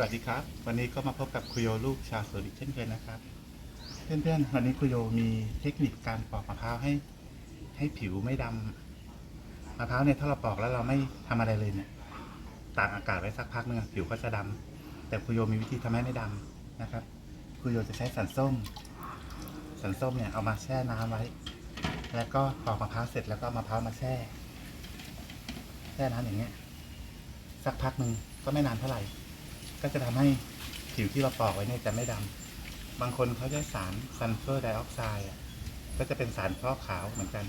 สวัสดีครับ วันนี้ก็มาพบกับคุโยลูกชาวสวนอีกเช่นเคยนะครับ เพื่อนๆ วันนี้คุโยมีเทคนิคการปอกมะพร้าวให้ ให้ผิวไม่ดำมะพร้าวเนี่ยถ้าเราปอกแล้วเราไม่ทำอะไรเลยเนี่ยตากอากาศไว้สักพักนึงผิวก็จะดำแต่คุโยมีวิธีทำให้ไม่ดำนะครับคุโยจะใช้สันส้ม สันส้มเนี่ยเอามาแช่น้ำไว้ แล้วก็ปอกมะพร้าวเสร็จแล้วก็มะพร้าวมาแช่แช่น้ำอย่างเงี้ยสักพักหนึ่งก็ไม่นานเท่าไหร่ ก็จะทำให้ผิวที่เราปอกไว้เนี่ยจะไม่ดำบางคนเขาใช้สารซัลเฟอร์ไดออกไซด์อะก็จะเป็นสารฟอกขาวเหมือนกัน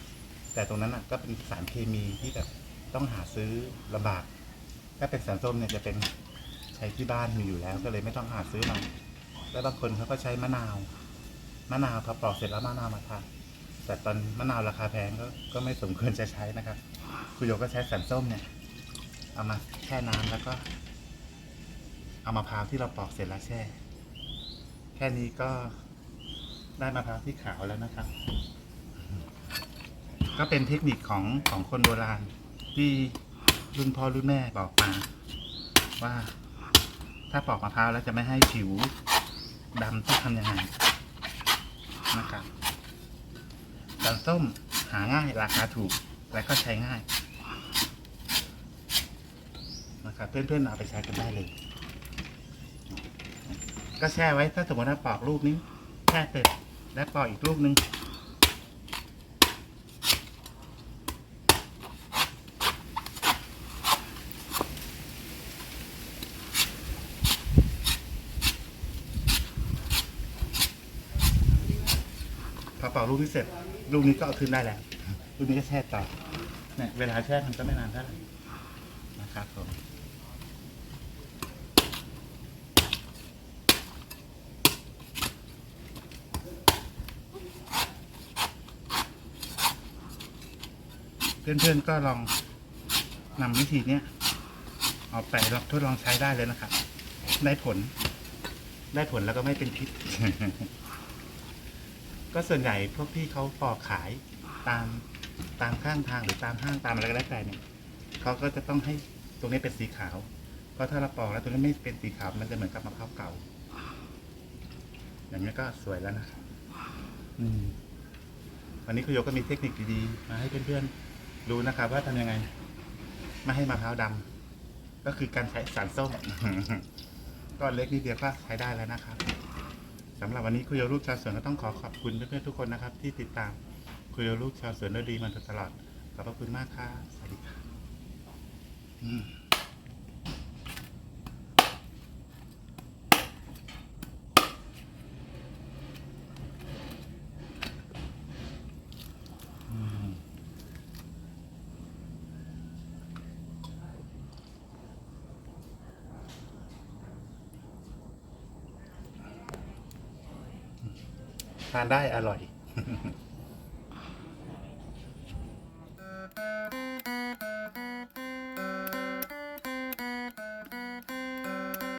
แต่ตรงนั้นอะก็เป็นสารเคมีที่แบบต้องหาซื้อลำบาก ถ้าเป็นสารส้มเนี่ยจะเป็นใช้ที่บ้านมีอยู่แล้ว ก็เลยไม่ต้องหาซื้อมาแล้วบางคนเขาก็ใช้มะนาว มะนาวพอปอกเสร็จแล้วมะนาวมาทานแต่ตอนมะนาวราคาแพงก็ก็ไม่สมควรจะใช้นะครับ คุณโยก็ใช้สันส้มเนี่ย เอามาแช่น้ำแล้วก็ เอามะพร้าวที่เราปอกเสร็จแล้วแช่ แค่นี้ก็ได้มะพร้าวที่ขาวแล้วนะครับ ก็เป็นเทคนิคของของคนโบราณ ที่รุ่นพ่อรุ่นแม่บอกมา ว่าถ้าปอกมะพร้าวแล้วจะไม่ให้ผิวดำต้องทำยังไงนะครับสันส้มหาง่ายราคาถูกและก็ใช้ง่ายนะครับเพื่อนๆเอาไปใช้กันได้เลย ก็แช่ไว้ถ้าสมมติว่าปอกลูกนี้แช่เสร็จแล้วปอกอีกลูกนึงพอปอกลูกนี้เสร็จลูกนี้ก็เอาขึ้นได้แล้วลูกนี้ก็แช่ต่อเนี่ยเวลาแช่มันก็ไม่นานเท่าไหร่นะครับผม เพื่อนๆก็ลองนำวิธีนี้เอาไปลองทดลองใช้ได้เลยนะครับ ได้ผล ได้ผลแล้วก็ไม่เป็นพิษ ก็ส่วนใหญ่พวกที่เขาปอกขายตามตามข้างทางหรือตามห้างตามอะไรก็แล้วแต่เนี่ยเขาก็จะต้องให้ตรงนี้เป็นสีขาว เพราะถ้าเราปอกแล้วตรงนี้ไม่เป็นสีขาวมันจะเหมือนกับมะพร้าวเก่า อย่างนี้ก็สวยแล้วนะอืมวันนี้คุณโยก็มีเทคนิคดีๆมาให้เพื่อนๆ รู้นะครับว่าทำยังไง ไม่ให้มะพร้าวดำก็คือการใช้สารส้ม ก็เล็กนิดเดียวก็ใช้ได้แล้วนะครับสำหรับวันนี้คุยโยลูกชาวสวนก็ต้องขอขอบคุณเพื่อนๆทุกคนนะครับ ที่ติดตามคุยโยลูกชาวสวนด้วยดีมาตลอดขอบพระคุณมากค่ะสวัสดีครั ทานได้อร่อย